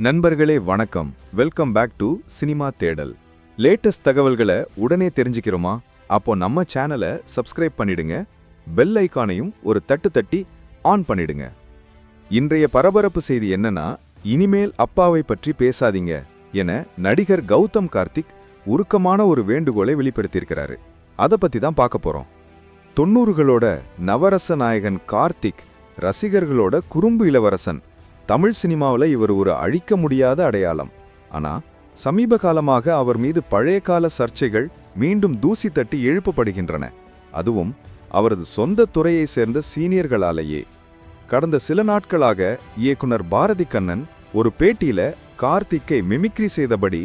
நண்பர்களே வணக்கம். Welcome back to cinema தேடல் லேட்டஸ்ட் தகவல்களை உடனே தெரிஞ்சுக்கிறோமா? அப்போ நம்ம சேனலை சப்ஸ்கிரைப் பண்ணிடுங்க. பெல் ஐக்கானையும் ஒரு தட்டு தட்டி ஆன் பண்ணிடுங்க. இன்றைய பரபரப்பு செய்தி என்னன்னா இனிமேல் அப்பாவை பற்றி பேசாதீங்க என நடிகர் கௌதம் கார்த்திக் உருக்கமான ஒரு வேண்டுகோளை வெளிப்படுத்தியிருக்கிறாரு. அதை பத்தி தான் பார்க்க போறோம். தொண்ணூறுகளோட நவரச நாயகன் கார்த்திக் ரசிகர்களோட குறும்பு இளவரசன் தமிழ் சினிமாவில் இவர் ஒரு அழிக்க முடியாத அடையாளம். ஆனா சமீப காலமாக அவர் மீது பழைய கால சர்ச்சைகள் மீண்டும் தூசி தட்டி எழுப்பப்படுகின்றன. அதுவும் அவரது சொந்த துறையை சேர்ந்த சீனியர்களாலேயே. கடந்த சில நாட்களாக இயக்குனர் பாரதி கண்ணன் ஒரு பேட்டியில கார்த்திக்கை மிமிக்ரி செய்தபடி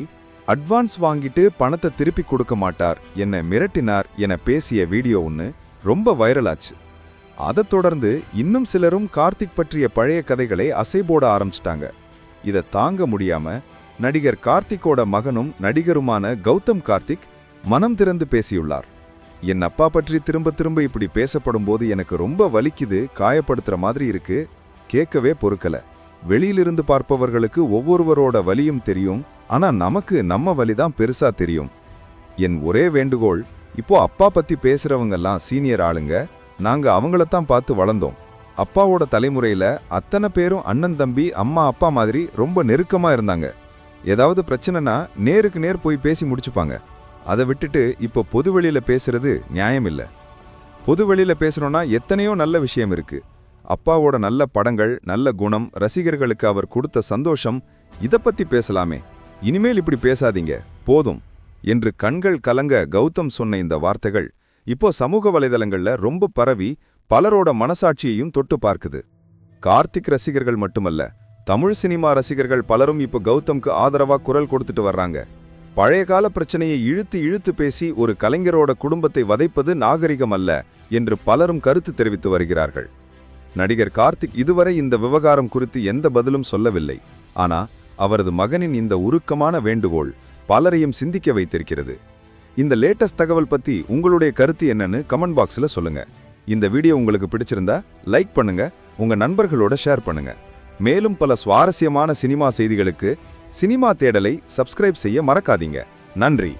அட்வான்ஸ் வாங்கிட்டு பணத்தை திருப்பி கொடுக்க மாட்டார் என்ன மிரட்டினார் என பேசிய வீடியோ ஒன்று ரொம்ப வைரலாச்சு அதைத் தொடர்ந்து இன்னும் சிலரும் கார்த்திக் பற்றிய பழைய கதைகளை அசைபோட ஆரம்பிச்சிட்டாங்க. இதை தாங்க முடியாம நடிகர் கார்த்திக்கோட மகனும் நடிகருமான கௌதம் கார்த்திக் மனம் திறந்து பேசியுள்ளார். என் அப்பா பற்றி திரும்ப திரும்ப இப்படி பேசப்படும் போது எனக்கு ரொம்ப வலிக்குது காயப்படுத்துற மாதிரி இருக்கு கேட்கவே பொறுக்கல. வெளியிலிருந்து பார்ப்பவர்களுக்கு ஒவ்வொருவரோட வலியும் தெரியும் ஆனா நமக்கு நம்ம வலிதான் பெருசா தெரியும். என் ஒரே வேண்டுகோள் இப்போ அப்பா பத்தி பேசுறவங்கெல்லாம் சீனியர் ஆளுங்க நாங்க அவங்களத்தான் பார்த்து வளர்ந்தோம். அப்பாவோட தலைமுறையில அத்தனை பேரும் அண்ணன் தம்பி அம்மா அப்பா மாதிரி ரொம்ப நெருக்கமா இருந்தாங்க. ஏதாவது பிரச்சனைனா நேருக்கு நேர் போய் பேசி முடிச்சுப்பாங்க. அதை விட்டுட்டு இப்போ பொதுவெளியில பேசுறது நியாயம் இல்லை. பொதுவெளியில பேசுறோம்னா எத்தனையோ நல்ல விஷயம் இருக்கு. அப்பாவோட நல்ல படங்கள் நல்ல குணம் ரசிகர்களுக்கு அவர் கொடுத்த சந்தோஷம் இதை பத்தி பேசலாமே. இனிமேல் இப்படி பேசாதீங்க போதும் என்று கண்கள் கலங்க கௌதம் சொன்ன இந்த வார்த்தைகள் இப்போ சமூக வலைதளங்கள்ல ரொம்ப பரவி பலரோட மனசாட்சியையும் தொட்டு பார்க்குது. கார்த்திக் ரசிகர்கள் மட்டுமல்ல தமிழ் சினிமா ரசிகர்கள் பலரும் இப்போ கௌதம்க்கு ஆதரவா குரல் கொடுத்துட்டு வர்றாங்க. பழைய கால பிரச்சனையை இழுத்து இழுத்து பேசி ஒரு கலைஞரோட குடும்பத்தை வதைப்பது நாகரிகம் அல்ல என்று பலரும் கருத்து தெரிவித்து வருகிறார்கள். நடிகர் கார்த்திக் இதுவரை இந்த விவகாரம் குறித்து எந்த பதிலும் சொல்லவில்லை. ஆனா அவரது மகனின் இந்த உருக்கமான வேண்டுகோள் பலரையும் சிந்திக்க வைத்திருக்கிறது. இந்த லேட்டஸ்ட் தகவல் பத்தி உங்களுடைய கருத்து என்னன்னு கமெண்ட் பாக்ஸ்ல சொல்லுங்க. இந்த வீடியோ உங்களுக்கு பிடிச்சிருந்தா லைக் பண்ணுங்க உங்க நண்பர்களோட ஷேர் பண்ணுங்க. மேலும் பல சுவாரஸ்யமான சினிமா செய்திகளுக்கு சினிமா தேடலை சப்ஸ்கிரைப் செய்ய மறக்காதீங்க. நன்றி.